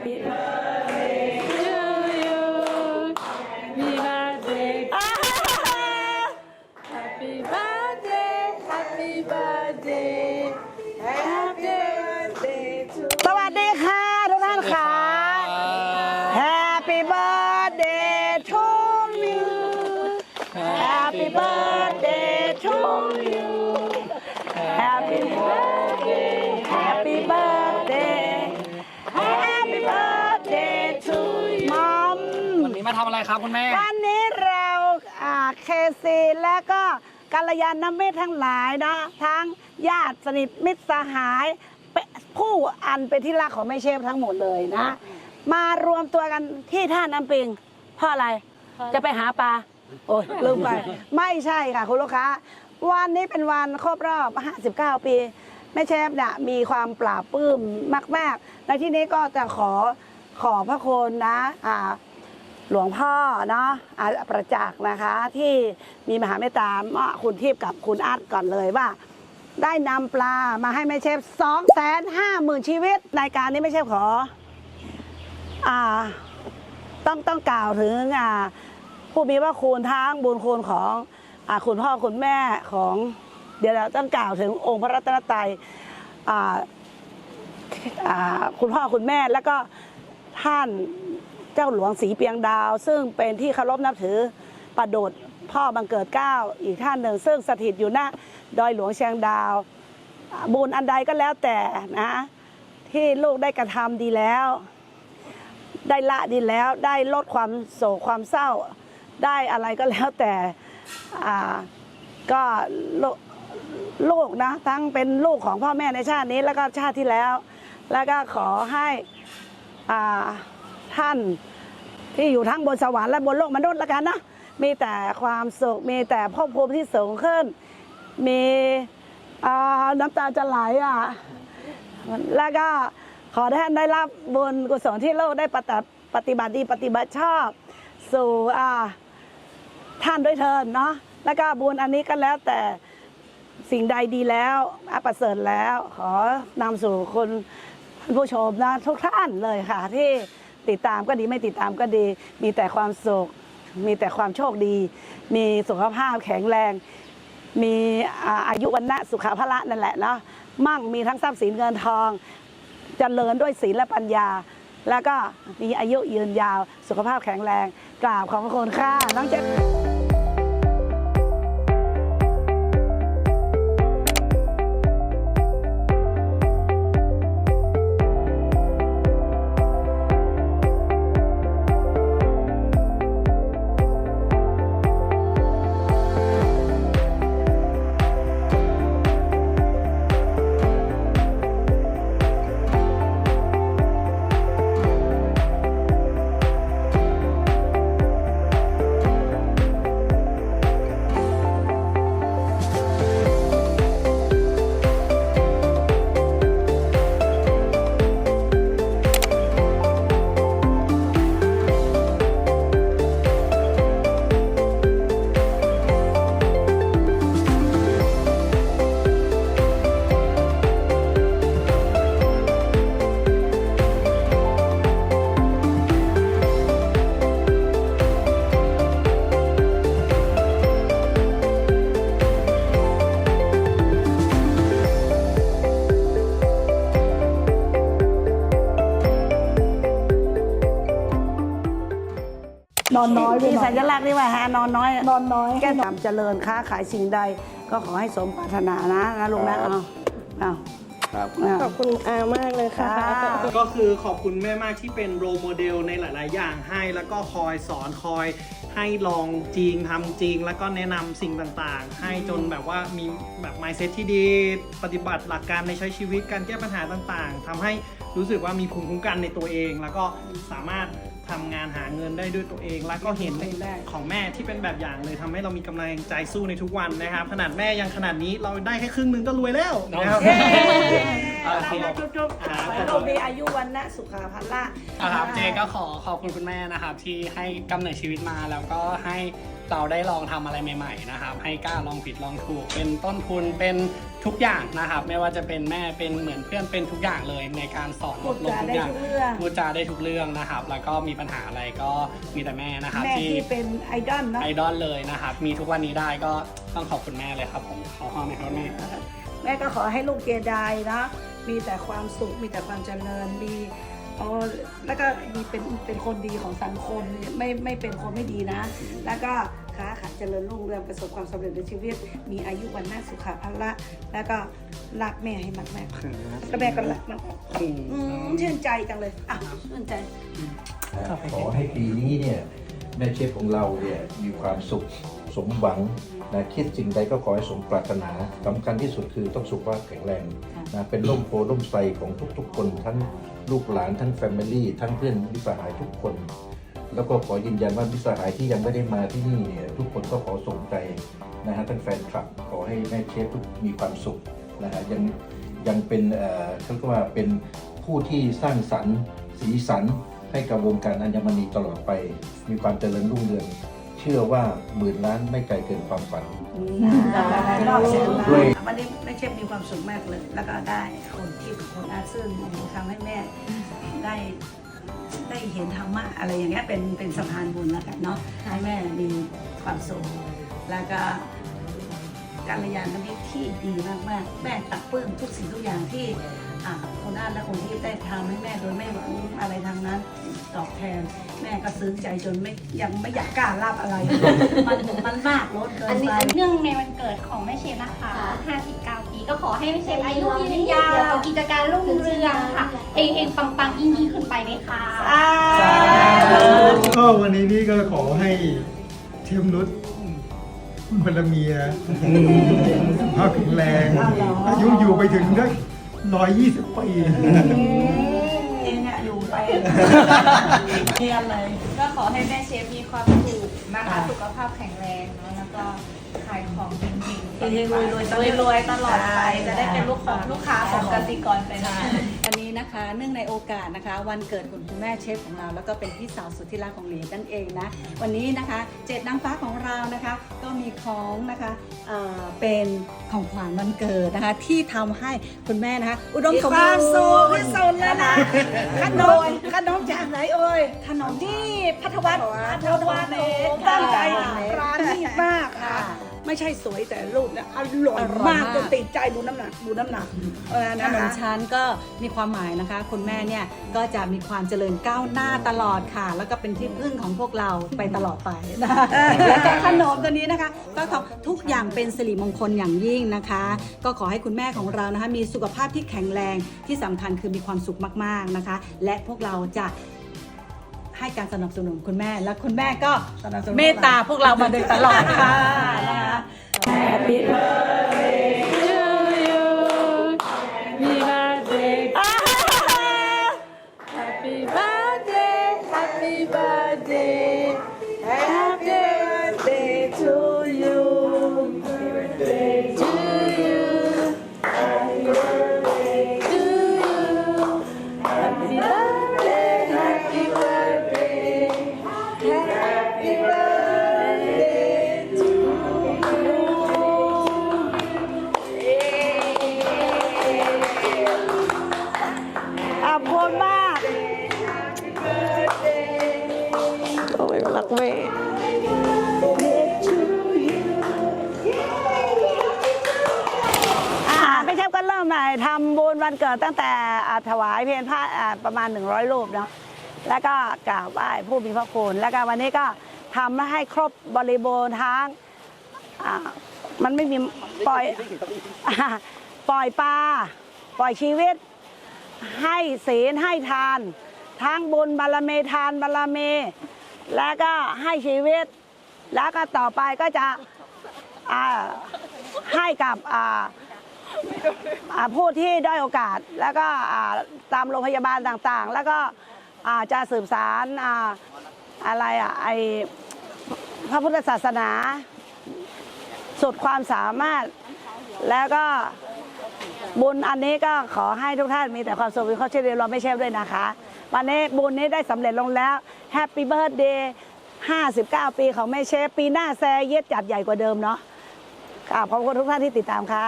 Happy birthday to you Happy birthday Happy birthday Happy birthday Happy birthday to สวัสดีค่ะทุกท่านค่ะ Happy birthday to you Happy birthday to you Happy birthday ครับคุณแม่ วันนี้เราอ่าเคซีและก็กัลยาณมิตรทั้งหลายนะ ทั้งญาติสนิทมิตรสหายเป็นผู้อันเป็นที่รักของแม่เชฟทั้งหมดเลยนะ มารวมตัวกันที่ท่าน้ำปิงเพราะอะไรจะไปหาปลาโอ้ยลืมไป ไม่ใช่ค่ะคุณลูกค้า วันนี้เป็นวันครบรอบ 59 ปีแม่เชฟเนี่ยมีความปราบปลื้มมากๆ และที่นี้ก็จะขอขอพระคุณนะอ่า หลวงพ่อเนาะอาประจักษ์นะคะ ที่มีมหาเมตตามอคุณทิพย์กับคุณอาร์ตก่อนเลยว่า ได้นำปลามาให้แม่เชฟ2 5 0 0 0 0ชีวิตรายการนี้แม่เชฟขออ่าต้องต้องกล่าวถึงอ่าผู้มีพระคุณทั้งบุญคุณของอาคุณพ่อคุณแม่ของเดี๋ยวเราต้องกล่าวถึงองค์พระรัตนตรัยอ่าอ่าคุณพ่อคุณแม่แล้วก็ท่าน เจ้าหลวงศรีเปียงดาว ซึ่งเป็นที่เคารพนับถือประโดดพ่อบังเกิดเก้าอีกท่านหนึ่ง ซึ่งสถิตอยู่หน้าดอยหลวงเชียงดาว บุญอันใดก็แล้วแต่นะ ที่ลูกได้กระทำดีแล้ว ได้ละดีแล้วได้ลดความโศกความเศร้า ได้อะไรก็แล้วแต่ก็ลูกนะทั้งเป็นลูกของพ่อแม่ในชาตินี้แล้วก็ชาติที่แล้ว แล้วก็ขอให้อ่า ท่านที่อยู่ทั้งบนสวรรค์และบนโลกมนุษย์ละกันนะ มีแต่ความสุข มีแต่ภพภูมิที่สูงขึ้น มีน้ำตาจะไหลอะ แล้วก็ขอให้ท่านได้รับบุญกุศลที่โลกได้ปฏิบัติดีปฏิบัติชอบ สู่ท่านด้วยเทินเนาะ แล้วก็บุญอันนี้ก็แล้วแต่สิ่งใดดีแล้วอาประเสริฐแล้ว ขอนำสู่คนผู้ชมนะทุกท่านเลยค่ะที่ ติดตามก็ดีไม่ติดตามก็ดี มีแต่ความสุขมีแต่ความโชคดี มีสุขภาพแข็งแรง มีอายุวันนะสุขภาระนั่นแหละเนาะมั่งมีทั้งทรัพย์สินเงินทองเจริญด้วยศีลและปัญญา แล้วก็มีอายุยืนยาวสุขภาพแข็งแรงกราบขอบพระคุณค่ะน้องเจ๊ นอนน้อยไปมีหน่สัอยญลักษณ์นี่ว่าฮะนอนน้อยนอนน้อยแก้ความเจริญค้าขายสิ่งใด ก็ขอให้สมปรารถนานะนะลุงนะเอาเอาครับ เอา ขอบคุณอามากเลยค่ะ ค่ะ ก็คือขอบคุณแม่มากที่เป็นโรโมเดลในหลาย ๆ อย่างให้ แล้วก็คอยสอนคอยให้ลองจริงทำจริง แล้วก็แนะนำสิ่งต่าง ๆ ให้จนแบบว่ามีแบบ mindset ที่ดี ปฏิบัติหลักการในใช้ชีวิตการแก้ปัญหาต่าง ๆทำให้รู้สึกว่ามีภูมิคุ้มกันในตัวเอง แล้วก็สามารถ ทำงานหาเงินได้ด้วยตัวเอง แล้วก็เห็นของแม่ที่เป็นแบบอย่างเลยทำให้เรามีกำลังใจสู้ในทุกวันนะครับ ขนาดแม่ยังขนาดนี้เราได้แค่ครึ่งหนึงก็รวยแล้วนะครับโอเคจุ๊บๆครับขอให้ลูกมีอายุวันนะสุขาภละ นะครับเจก็ขอขอบคุณคุณแม่นะครับที่ให้กำเนิดชีวิตมาแล้วก็ให้ เราได้ลองทำอะไรใหม่ๆนะครับ ให้กล้าลองผิดลองถูก เป็นต้นทุนเป็นทุกอย่างนะครับ ไม่ว่าจะเป็นแม่เป็นเหมือนเพื่อนเป็นทุกอย่างเลยในการสอนพูดอบรมจาทุกได้อย่างทุกเรื่องพูดจาได้ทุกเรื่องนะครับ แล้วก็มีปัญหาอะไรก็มีแต่แม่นะครับแม่ที่ที่เป็นไอดอลเนาะไอดอลเลยนะครับ มีทุกวันนี้ได้ก็ต้องขอบคุณแม่เลยครับผมขอห้องในครับแม่แม่ก็ขอให้ลูกเจไดนะมีแต่ความสุขมีแต่ความเจริญมี เอาแล้วก็มีเป็นเป็นคนดีของสังคมไม่ไม่เป็นคนไม่ดีนะ แล้วก็ค้าขายเจริญรุ่งเรืองประสบความสำเร็จในชีวิต มีอายุวันน่าสุขภาละ แล้วก็รักแม่ให้มากแม่แล้วแม่ก็รักมันอืมชื่นใจจังเลยอะชื่นใจ ขอให้ปีนี้เนี่ย แม่เชฟของเราเนี่ยมีความสุขสมหวังนะคิดสิ่งใดก็ขอให้สมปรารถนาสำคัญที่สุดคือต้องสุขภาพแข็งแรงนะเป็นร่มโพร่มไทรของทุกๆ คน ทั้งลูกหลานทั้งแฟมิลี่ทั้งเพื่อนมิตรสหายทุกคน แล้วก็ขอยืนยันว่ามิตรสหายที่ยังไม่ได้มาที่นี่เนี่ยทุกคนก็ขอส่งใจนะฮะทั้งแฟนคลับขอให้แม่เชฟทุกมีความสุขนะฮะยังยังเป็นเอ่อเขาเรียกว่าเป็นผู้ที่สร้างสรรค์สีสัน ให้กับวงการอัญมณีตลอดไป มีความเจริญรุ่งเรือง เชื่อว่าหมื่นล้านไม่ไกลเกินความฝัน ด้วย วันนี้แม่เชฟมีความสุขมากเลย แล้วก็ได้คนที่คนอาซึ่งทำให้แม่ได้ได้เห็นธรรมะอะไรอย่างเงี้ยเป็นเป็นสะพานบุญแล้วกันเนาะให้แม่มีความสุขแล้วก็การยานมิตรที่ดีมากๆ แม่ตักปลื้มทุกสิ่งทุกอย่างที่อ่า คนอาและคนที่ได้ทำให้แม่โดยไม่หวังอะไรทางนั้น ตอบแทน แม่ก็ซึ้งใจจนไม่ยังไม่อยากกล้ารับอะไร มันมันมากล้นเกิอันนนี้ไปเนื่องในวันเกิดของแม่เชฟนะคะ 59 ปีก็ขอให้แม่เชฟอายุยืนยาวกิจการรุ่งเรืองค่ะเฮงๆปังๆยิ่งๆขึ้นไปเลยค่ะก็วันนี้นี่ก็ขอให้เทมนุชพลเมียสุขภาพแข็งแรง อายุอยู่ไปถึงได้ ร้อยยี่สิบปีเองอะอยู่ไปเรียนเลย ก็ขอให้แม่เชฟมีความสุขนะคะ สุขภาพแข็งแรงเนาะแล้วก็ขายของเก่งๆ เฮงๆรวยๆรวยรวยๆตลอดไป จะได้เป็นลูกของลูกค้าของกสิกรไปนานวันนี้นะคะเนื่องในโอกาสนะคะ วันเกิดของคุณแม่เชฟของเรา แล้วก็เป็นพี่สาวสุดที่รักของหลีนั่นเองนะ วันนี้นะคะเจ็ดนางฟ้าของเรานะคะ ก็มีของนะคะเอ่อเป็นของขวัญวันเกิดนะคะ ที่ทำให้คุณแม่นะคะ อุดมมีสมบูวามรณ์สุขที่สุดแล้วนะขนมขนมจากไหนเอ่ยขนมที่พัทวัฒน์พัทวัฒน์เองตั้งใจร้านนี้มากค่ะ ไม่ใช่สวยแต่รูปนะอร่อยมากจนติดใจดูน้ำหนักดูน้ำหนักเออขนะนมคะ ชั้นก็มีความหมายนะคะ คุณแม่เนี่ยก็จะมีความเจริญก้าวหน้าตลอดค่ะ แล้วก็เป็นที่พึ่งของพวกเราไปตลอดไปนะคะและแต่ขนมตัวนี้นะคะ ก็ขอทุกอย่างเป็นสิริมงคลอย่างยิ่งนะคะ ก็ขอให้คุณแม่ของเรานะคะ มีสุขภาพที่แข็งแรงที่สำคัญคือมีความสุขมากๆนะคะ และพวกเราจะ ให้การสนับสนุนคุณแม่ และคุณแม่ก็สนับสนุนเมตตาพวกเรามาโดยตลอดค่ะนะคะ Happy birthday แม่ไม่ใช่ก็เริ่มใหม่ทำบุญวันเกิดตั้งแต่ถวายเพลพระอ่าประมาณ 100 รูปเนาะแล้วก็กราบไหว้ผู้มีพระคุณ แล้วก็วันนี้ก็ทำให้ครบบริบูรณ์ทั้งมันไม่มีปล่อยปล่อยปลาปล่อยชีวิต ให้ศีลให้ทาน ทั้งบุญบารมีทานบารมี แล้วก็ให้ชีวิต แล้วก็ต่อไปก็จะให้กับผู้ที่ด้อยโอกาส แล้วก็ตามโรงพยาบาลต่างๆ แล้วก็จะสืบสารออะไรอะไอพระพุทธศาสนา สุดความสามารถแล้วก็บุญอันนี้ก็ขอให้ทุกท่านมีแต่ความสุขมีความเชื่อเรียนรอไม่เชฟด้วยนะคะ วันนี้บุญนี้ได้สำเร็จลงแล้ว แฮปปี้เบิร์ดเดย์59 ปีของแม่เชฟ ปีหน้าแซเย็ดจัดใหญ่กว่าเดิมเนาะขอบคุณทุกท่านที่ติดตามค่ะ